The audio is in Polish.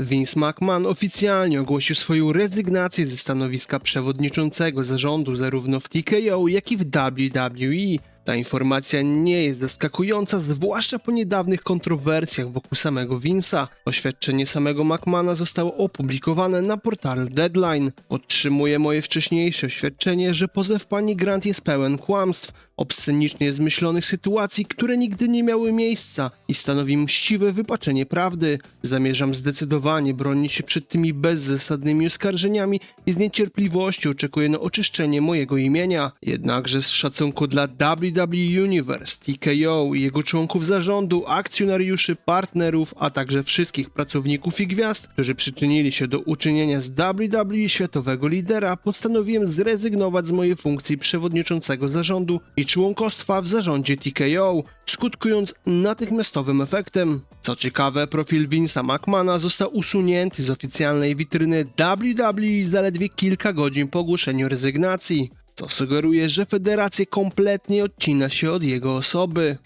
Vince McMahon oficjalnie ogłosił swoją rezygnację ze stanowiska przewodniczącego zarządu zarówno w TKO, jak i w WWE. Ta informacja nie jest zaskakująca, zwłaszcza po niedawnych kontrowersjach wokół samego Vince'a. Oświadczenie samego McMahona zostało opublikowane na portalu Deadline. Podtrzymuję moje wcześniejsze oświadczenie, że pozew pani Grant jest pełen kłamstw, obscenicznie zmyślonych sytuacji, które nigdy nie miały miejsca i stanowi mściwe wypaczenie prawdy. Zamierzam zdecydowanie bronić się przed tymi bezzasadnymi oskarżeniami i z niecierpliwością oczekuję na oczyszczenie mojego imienia. Jednakże z szacunku dla WWE Universe, TKO i jego członków zarządu, akcjonariuszy, partnerów, a także wszystkich pracowników i gwiazd, którzy przyczynili się do uczynienia z WWE światowego lidera, postanowiłem zrezygnować z mojej funkcji przewodniczącego zarządu i członkostwa w zarządzie TKO, skutkując natychmiastowym efektem. Co ciekawe, profil Vince'a McMahona został usunięty z oficjalnej witryny WWE zaledwie kilka godzin po ogłoszeniu rezygnacji, co sugeruje, że federacja kompletnie odcina się od jego osoby.